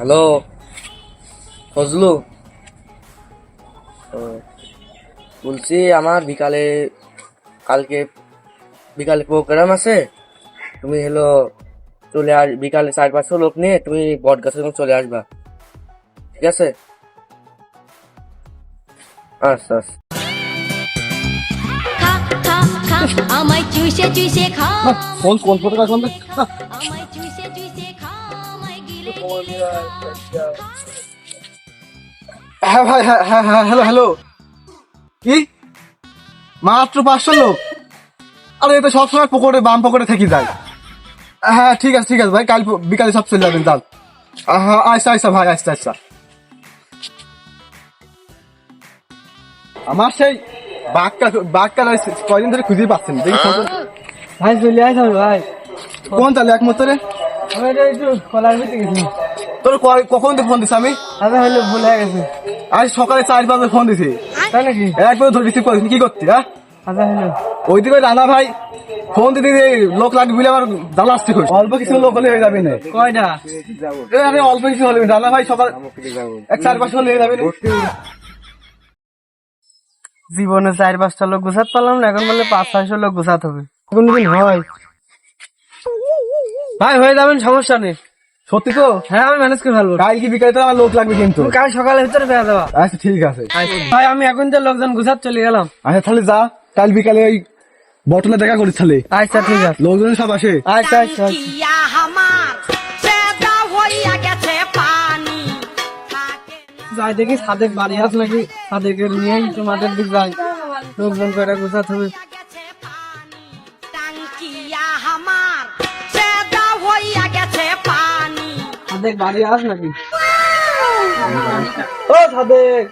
Hello? Fazlu? ও, বলছি আমার বিকালে কালকে বিকালে প্রোগ্রাম আছে। তুমি হলো চলে আস বিকালে চার পাঁচশো লোক নিয়ে তুমি বট গাছের চলে আসবা। ঠিক আছে? আচ্ছা আচ্ছা আমায় চুষে চুষে খা ফোন কোন ফটো হ্যাঁ ভাই হ্যাঁ হ্যাঁ হ্যাঁ হ্যালো হ্যালো। কি? মাত্র পাঁচশো লোক? আরে এটা সবসময় পকেটে বাম পকেটে থেকে যায়। হ্যাঁ ঠিক আছে ঠিক আছে ভাই কাল বিকালে সব চলে যাবেন যান। হ্যাঁ আচ্ছা আচ্ছা ভাই আচ্ছা আচ্ছা। আমার সেই বাঘটা বাঘটা কয়দিন ধরে খুঁজেই পাচ্ছেন দেখি ফটো ভাই চলে আস ভাই। কোন তাহলে এক মতো রে? আমি একটু কলার ভিতরে গেছি। তোর কখন ফোন দিস আমি? আমি হলো ভুল হয়ে গেছে। আজ সকালে চার বাজে ফোন দিছি। তাই নাকি? একবার ধরে রিসিভ করিস কি করতি হ্যাঁ? আচ্ছা হলো। ওই দিকে রানা ভাই ফোন দিতে লোক লাগবে বলে আমার জ্বালা আসতে খুশি অল্প কিছু লোক হলে হয়ে যাবে না। কয়টা? এ, আরে অল্প কিছু হলে রানা ভাই সকাল এক চার পাঁচ হলে হয়ে যাবে জীবনে চার পাঁচটা লোক গুছাত পারলাম না এখন বলে পাঁচ ছয়শো লোক গুছাতে হবে। কোনদিন হয়। ভাই হয়ে যাবেন সমস্যা নেই। সত্যি তো? হ্যাঁ আমি ম্যানেজ করে ফেলব। কাল কি বিকালে তো আমার লোক লাগবে কিন্তু। কাল সকালের ভিতরে পেয়ে যাবা আচ্ছা ঠিক আছে। ভাই আমি এখন যে লোকজন গুছাত চলে গেলাম। আচ্ছা তাহলে যা। কাল বিকালে ওই বটলে দেখা করিস তাহলে। আচ্ছা ঠিক আছে। লোকজন সব আসে। আচ্ছা আচ্ছা আচ্ছা। ইয়া আমার সেদা হইয়া গেছে পানি থাকে না। যাই দেখি সাদেক বাড়ি আস নাকি? সাদেকে নিয়েই তোমাদের দিক যাই। লোকজন কয়টা গুছাত হবে? সাদেক বাড়ি আস নাকি? ও সাদেক।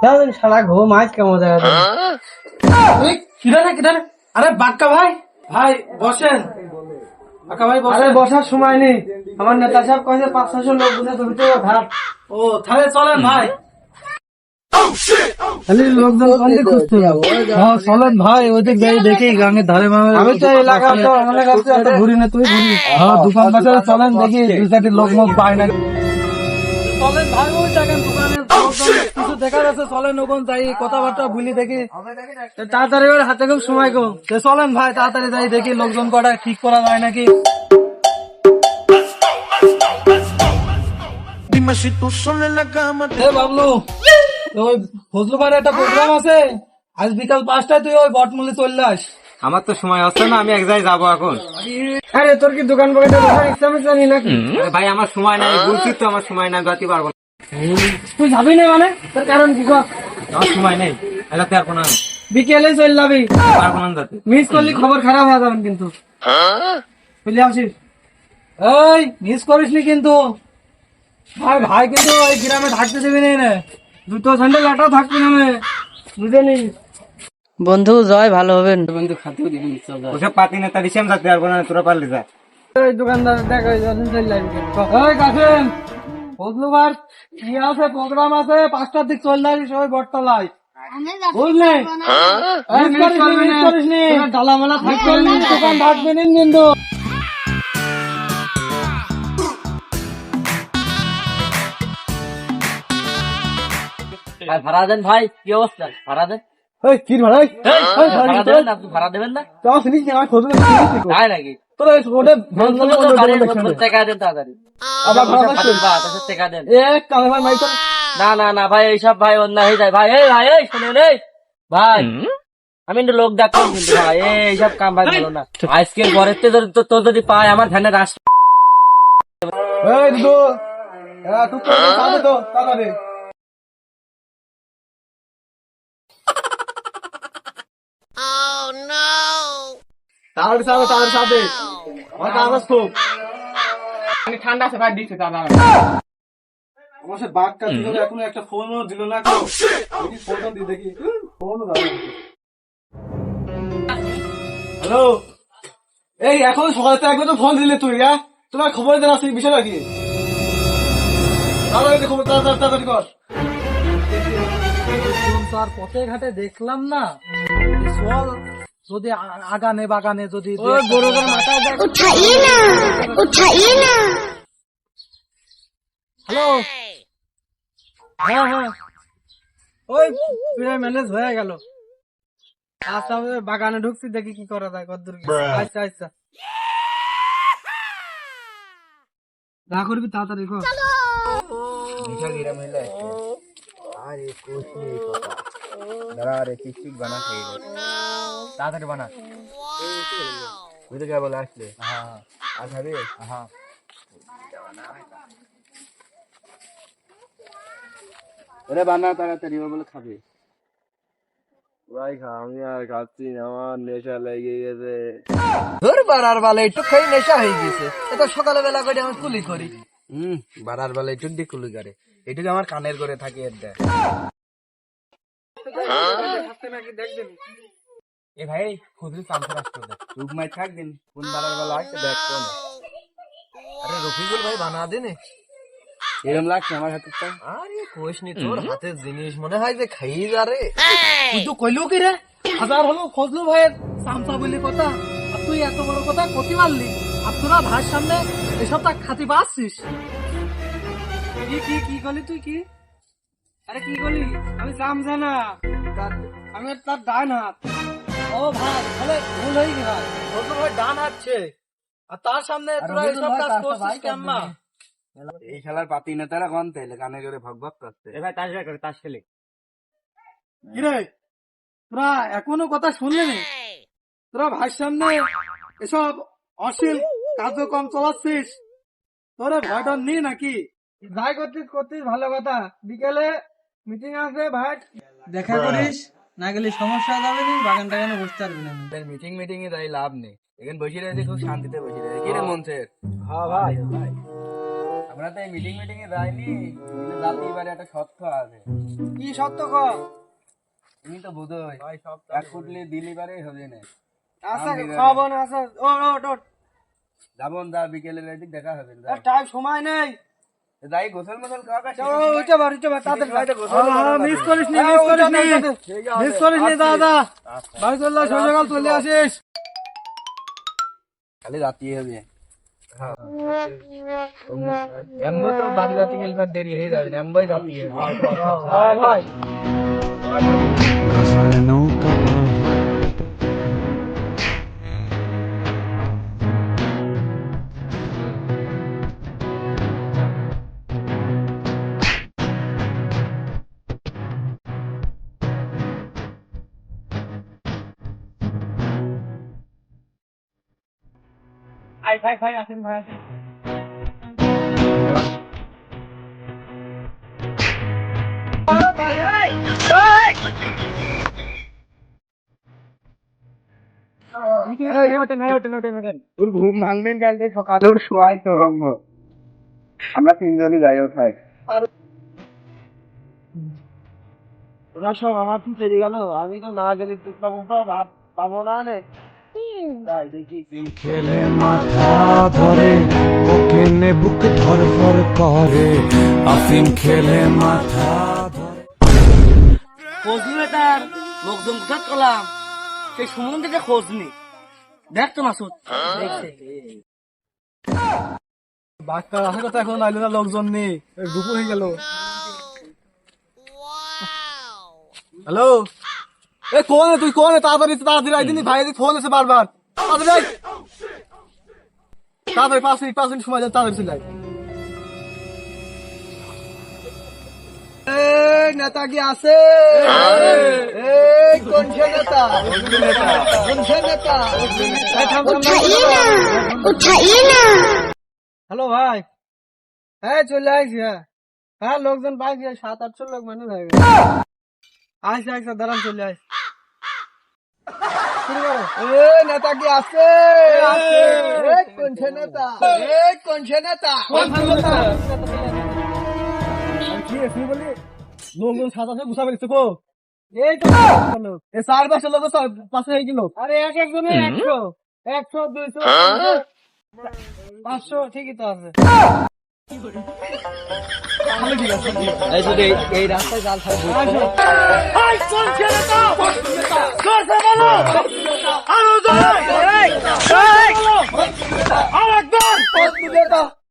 সারাদিন সারা ঘুম মাছ কেমন যায় কিরানে কিরানে আরে বাক্কা ভাই। ভাই বসেন। বাক্কা ভাই আরে বসার সময় নেই। আমার নেতা সাহেব কয়েছে পাঁচ ছশো লোক বুঝে তুমি তো ভাত ও তাহলে চলেন ভাই। লোকজন খুঁজতে হ্যাঁ চলেন ভাই ওইদিক যাই দেখি ধারে মামে আমি তো এলাকা তো আমার কাছে এত ঘুরি না তুই ঘুরি। হ্যাঁ দোকান বাজারে চলেন দেখি দুই চারটি লোক পায় না। চলেন ভাই ওই দেখেন দোকানে কিছু দেখার আছে চলেন ওখান যাই কথাবার্তা ভুলি দেখি। তাড়াতাড়ি হাতে খুব সময় কম চলেন ভাই তাড়াতাড়ি যাই দেখি লোকজন কটা ঠিক করা যায় নাকি। Dime si tú solo en la cama te এ বাবলু। ওই ফজলু ভাইয়ের একটা প্রোগ্রাম আছে। আজ বিকাল পাঁচটায় তুই ওই বটমূলে চলে আস। আমার তো সময় হচ্ছে না আমি এক জায়গায় যাব এখন। আরে তোর কি দোকান ইচ্ছা নেই নাকি? ভাই আমার সময় নাই বলছি তো আমার সময় নাই যাতে পারব না। তুই যাবি না মানে? তোর কারণ কি আমার সময় নেই এলাতে পারব না বিকেলে চলে যাবি। পারব না যাতে মিস করলি খবর খারাপ হয়ে যাবেন কিন্তু। চলে আসিস। এই মিস করিস নি কিন্তু। ভাই ভাই কিন্তু ওই গ্রামে থাকতে দেবি না দুটো স্যান্ডেল একটা থাকবি না বুঝে নি বন্ধু জয় ভালো হবেন। বন্ধু খাতেও দিবি ওসব পাতি নেতা দিছি আমি যাতে পারব না তোরা পারলি যা। ওই দোকানদার দেখ ওই চলে যাবি। ওই কাছেন বদলুবার কি আছে প্রোগ্রাম আছে? পাঁচটার দিক চলে যাবি সবাই বটতলায়। বুঝলি? এই মিস করিস নি, মিস করিস নি। ডালা মালা থাকবে না, দোকান থাকবে না কিন্তু। ভাই ভাড়া দেন ভাই কি অবস্থা? ভাড়া দেন। কি ভাই ভাড়া? না ভাড়া দেবেন না? তো না নাকি? ভাই মাইক না না না ভাই এইসব ভাই অন্যায় হয়ে যায়। ভাই এই ভাই এই শুনুন এই ভাই আমি লোক ডাকলাম কিন্তু ভাই এইসব কাম ভাই ভালো না। আজকের পরের তোর যদি পায় আমার ধ্যানে রাস এই দুটো হ্যাঁ তুই তো সাথে তো তাড়াতাড়ি সাথে তাড়াতাড়ি আমার কাগজ খুব ঠান্ডা আছে ভাই দিচ্ছে দাদা আমার সে বাঘ কাজ দিল এখনও একটা ফোনও দিল না দেখি ফোনটা দি দেখি ফোনও দাও হ্যালো এই এখন সকালে তো একবার তো ফোন দিলে তুই হ্যাঁ তোমার খবর দেন আসছে বিষয়টা কি তাড়াতাড়ি খবর তাড়াতাড়ি তাড়াতাড়ি কর তার পথে ঘাটে দেখলাম না যদি আগানে বাগানে যদি বড় মাথায় দেখ। উঠাইয়ে না উঠাইয়ে না। হ্যালো? হ্যাঁ হ্যাঁ। ওই প্রায় ম্যানেজ হয়ে গেল। আচ্ছা বাগানে ঢুকছি দেখি কি করা যায় কদ্দূর। আচ্ছা আচ্ছা। না করবি তাড়াতাড়ি কর। তাড়াতাড়ি বানা। বুঝতে কে বলে আসলে। হ্যাঁ আর খাবি? হ্যাঁ। ওরে বানা তাড়াতাড়ি বলে খাবে। ভাই আমি আর খাচ্ছি না আমার নেশা লেগে গেছে। ধর বাড়ার বেলা একটু খাই নেশা হয়ে গেছে। এটা সকালে বেলা করে আমি কুলি করি। হুম বাড়ার বেলা একটু দিয়ে কুলি করে। এটুকু আমার কানের করে থাকে এর দেয়। এ ভাই খুদরি চামচা আসতে দে রূপ মাই থাকবেন কোন বাড়ার বেলা আসছে দেখ কোন আরে রফিকুল ভাই বানা দিনে এরম লাগছে আমার হাতে আরে কোষ নি তোর হাতের জিনিস মনে হয় যে খাই যা রে। তুই তো কইলো কি রে? হাজার হলো ফজলু ভাইয়ের সামসা বলি কথা। আর তুই এত বড় কথা কতি মারলি। আর তোরা ভাইয়ের সামনে এসব তা খাতি পাচ্ছিস কি কি কি করলি তুই কি? আরে কি করলি? আমি সামসা না আমি তার ডান হাত। ও ভাই তাহলে ভুল হয়ে ভাই ডান আর তার সামনে তোরা এসব কাজ করছিস কেমন? এই খেলার পাতি নেতারা কোন তাইলে? কানে করে ভগ ভগ করতে এ ভাই তাস করে তাস খেলে। কিরে তোরা এখনও কথা শুনলি নি তোরা ভাইয়ের সামনে এসব অশ্লীল কার্যক্রম চালাচ্ছিস? তোরা ভয়টা নি নাকি? যাই করতিস করতিস ভালো কথা। বিকেলে মিটিং আছে ভাই। দেখা করিস। না গেলে সমস্যা যাবে নি বাগান টাগানে বসতে পারবি না? মিটিং মিটিং এ তাই লাভ নেই। এখানে বসে রয়েছে খুব শান্তিতে বসে রয়েছে। কি রে মনসের? হ্যাঁ ভাই। ভাই আমরা তো এই মিটিং মিটিং এ যাইনি। জাতি এবারে একটা সত্য আছে। কি সত্য কর? তুমি তো বুঝোই এক ফুটলি দিলি বারে হবে না। আচ্ছা খাব না আচ্ছা ও ও ও যাবন দা বিকেলে দেখা হবে। টাইম সময় নেই। যাই গোসল মোসল করা উঠে বার উঠে বার তাড়াতাড়ি মিস করিস নি মিস করিস নি। মিস করিস নি দাদা। বাড়ি চলে সকাল চলে আসিস। খালি রাতি হবে। এমবো তো বাড়ি রাতে গেলে দেরি হয়ে যাবে এমবোই রাতে হ্যাঁ ভাই। ভাই ভাই আসেন ভাই আসেন। তোর ঘুম ভাঙবেন কালকে সকালে ওর শোয়াই তো আমরা তিনজনই যাই ওরা সব আমার তো চলে গেল আমি তো না গেলে পাবো না। খেলে মাথা ধরে ওকেনে বুক ধর ধর করে। আফিম খেলে মাথা ধরে। খোঁজ তার লোকজন কোথায় করলাম সেই সুমন থেকে খোঁজ নি। দেখ তো মাসুদ আসার কথা এখন আইলো না লোকজন নেই দুপুর হয়ে গেল। হ্যালো? এ কোন তুই কোন? তাড়াতাড়ি তাড়াতাড়ি আইদিনি ভাই ফোন এসে বারবার। তাড়াতাড়ি তাড়াতাড়ি পাঁচ মিনিট পাঁচ মিনিট সময় যাবে তাড়াতাড়ি চলে নেতা কি আছে। নেতা। হ্যালো ভাই। হ্যাঁ চলে আসি হ্যাঁ। হ্যাঁ লোকজন পাইছি সাত আটশো লোক মানুষ হয়ে আসি আসি দাঁড়ান চলে আস নেতা কি আছে? কোনছে নেতা? কোনছে নেতা? কি আছে বলি? লোকজন সাত আটশো গুছা কো এই তো এ চার পাঁচশো লোক পাশে হয়ে গেল। আরে এক একজনে একশো। একশো দুইশো পাঁচশো ঠিকই তো আছে। এই রাস্তায় জাল থাকবে।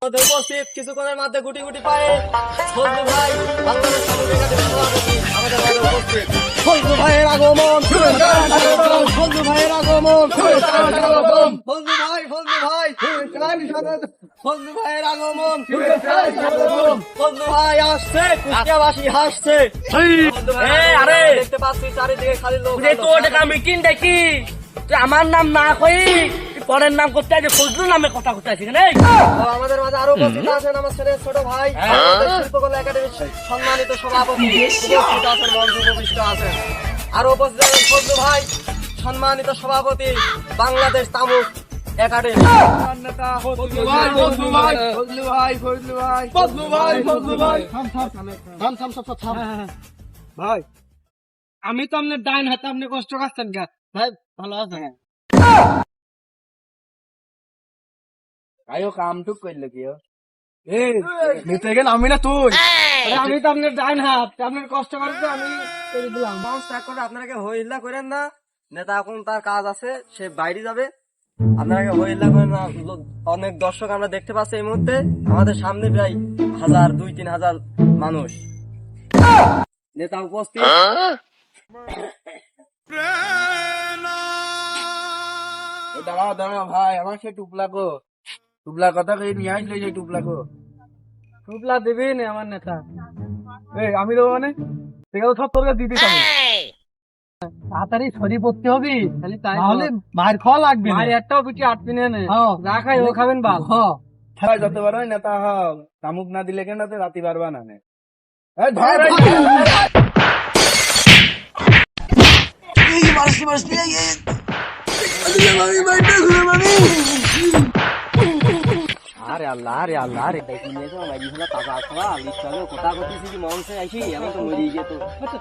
রাস্তাতে উপস্থিত কিছুক্ষণের মধ্যে গুটি গুটি পায়ে। ভাই আমাদের ভাইয়ের আগমন ফজলু ভাইয়ের আগমন। ফজলু ভাই ফজলু ভাই ফজলু ভাইয়ের আগমন। ফজলু ভাই আসছে কুষ্টিয়াবাসী হাসছে আরে। দেখতে পাচ্ছি চারিদিকে খালি লোক। তো ওটা মিটিং দেখি আমার নাম না কই পরের নাম করতে আছে ফজলু নামে কথা করতে আছিস না ও, আমাদের মাঝে আরও উপস্থিত আছেন আমার ছেলে ছোট ভাই আমাদের শিল্পকলা একাডেমির সম্মানিত সভাপতি উপস্থিত আছেন মঞ্চ উপবিষ্ট আছেন। আরও উপস্থিত আছেন ফজলু ভাই সম্মানিত সভাপতি বাংলাদেশ তামুক একাডেমি। ভাই ফজলু ভাই। ভাই ফজলু ভাই। ফজলু ভাই ফজলু ভাই। থাম থাম থাম থাম থাম। থাম ভাই আমি তো আপনার ডাইন হাতে আপনি কষ্ট করছেন ভাই ভালো আছেন? আয়ো কাম টুক করলে কি নিতে গেল আমি না তুই? আমি তো আপনার ডাইন হাত আপনার কষ্ট করতে আমি করে দিলাম ত্যাগ করে আপনারা হইল্লা করেন না। নেতা এখন তার কাজ আছে সে বাইরে যাবে। আপনারা হইল্লা করেন না। অনেক দর্শক আমরা দেখতে পাচ্ছি এই মুহূর্তে। আমাদের সামনে প্রায় হাজার দুই তিন হাজার মানুষ। নেতা উপস্থিত। দাঁড়াও দাঁড়াও ভাই আমার সে টুপলা গো টুপলা কথা কই নিয়ে আসলে যে টুপলা গো টুপলা দেবে না আমার নেতা এই আমি দেবো মানে সেগুলো সব তোর কাছে দিতে হবে তাড়াতাড়ি সরি পড়তে হবে তাহলে মার খাওয়া লাগবে মার একটাও পিটি আটবি না যা খাই ও খাবেন বাল খেলা যত বড় নেতা হও তামুক না দিলে কেন রাতি পারবা না নে এই ধর এই আরে আল্লাহ আরে আল্লাহ আরে দেখি নিয়ে যাও লাগি হলো টাকা খাওয়া লিখতে কথা করতেছি কি মঞ্চে আইছি তো মরি গিয়ে তো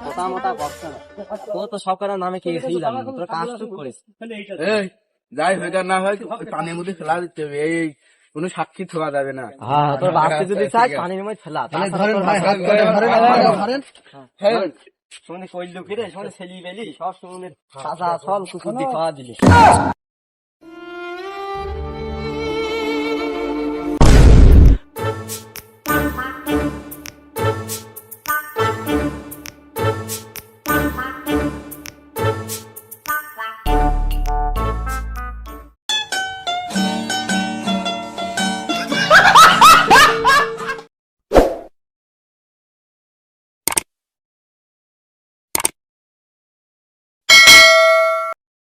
কথা মতা করছে না তো তো সরকারের নামে কে সেই জানি তোর কাজ তো করিস এই যাই হোক আর না হয় পানির মধ্যে ফেলা দিতে হবে এই কোনো সাক্ষী থাকা যাবে না হ্যাঁ তোর বাপকে যদি চাই পানির মধ্যে ফেলা ধরেন ভাই হাত করে ধরেন ধরেন ধরেন শুনে কইল শুনে ছেলি বেলি সব শুনে সাজা সব কুকুর দিয়ে খাওয়া দিলি